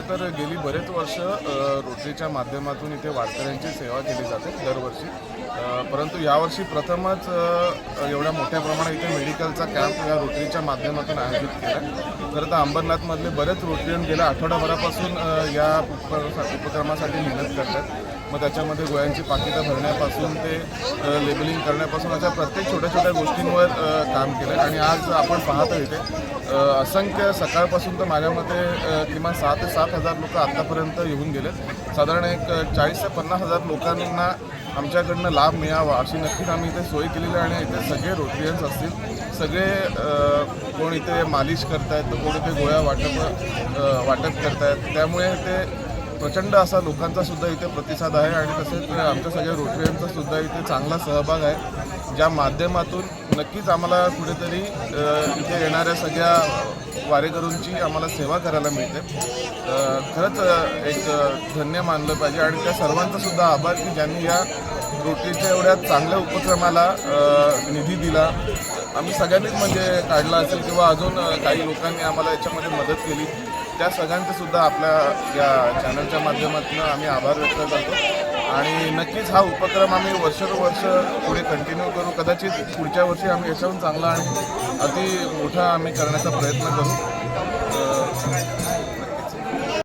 खरं तर गेली बरेच वर्ष रोटरीच्या माध्यमातून इथे वारकऱ्यांची सेवा केली जाते दरवर्षी. परंतु यावर्षी प्रथमच एवढ्या मोठ्या प्रमाणात इथे मेडिकलचा कॅम्प या रोटरीच्या माध्यमातून आयोजित केला. खरं तर अंबरनाथमधले बरेच रोटरीयन गेल्या आठवड्याभरापासून या उपक्रमासाठी मेहनत करतात. मग त्याच्यामध्ये गोळ्यांची पाकिटं भरण्यापासून ते लेबलिंग करण्यापासून अशा प्रत्येक छोट्या छोट्या गोष्टींवर काम केलं. आणि आज आपण पाहतो इथे असंख्य सकाळपासून तर माझ्या मते किमान सहा ते सात हजार लोक आत्तापर्यंत येऊन गेलेत. साधारण एक चाळीस ते पन्नास हजार लोकांना आमच्याकडनं लाभ मिळावा अशी नक्कीच आम्ही इथे सोय केलेली आहे आणि इथे सगळे रोटरियन्स असतील सगळे कोण इथे मालिश करतायत तर कोण इथे गोळ्या वाटप वाटप करतायत. त्यामुळे ते प्रचंड असा लोकांचा सुद्धा इथे प्रतिसाद आहे आणि तसेच आमच्या सगळ्या रोटरियनचा सुद्धा इथे चांगला सहभाग आहे. ज्या माध्यमातून नक्कीच आम्हाला कुठेतरी इथे येणाऱ्या सगळ्या वारेकरूंची आम्हाला सेवा करायला मिळते. खरंच एक धन्य मानलं पाहिजे आणि त्या सर्वांचा सुद्धा आभार की ज्यांनी या रोटरीच्या एवढ्या चांगल्या उपक्रमाला निधी दिला. आम्ही सगळ्यांनीच म्हणजे काढला असेल किंवा अजून काही लोकांनी आम्हाला याच्यामध्ये मदत केली. त्या सगळ्यांचंसुद्धा आपल्या या चॅनलच्या माध्यमातून आम्ही आभार व्यक्त करतो. आणि नक्कीच हा उपक्रम आम्ही वर्षानुवर्ष पुढे कंटिन्यू करू. कदाचित पुढच्या वर्षी आम्ही याच्याहून चांगला आणि अति मोठा आम्ही करण्याचा प्रयत्न करू.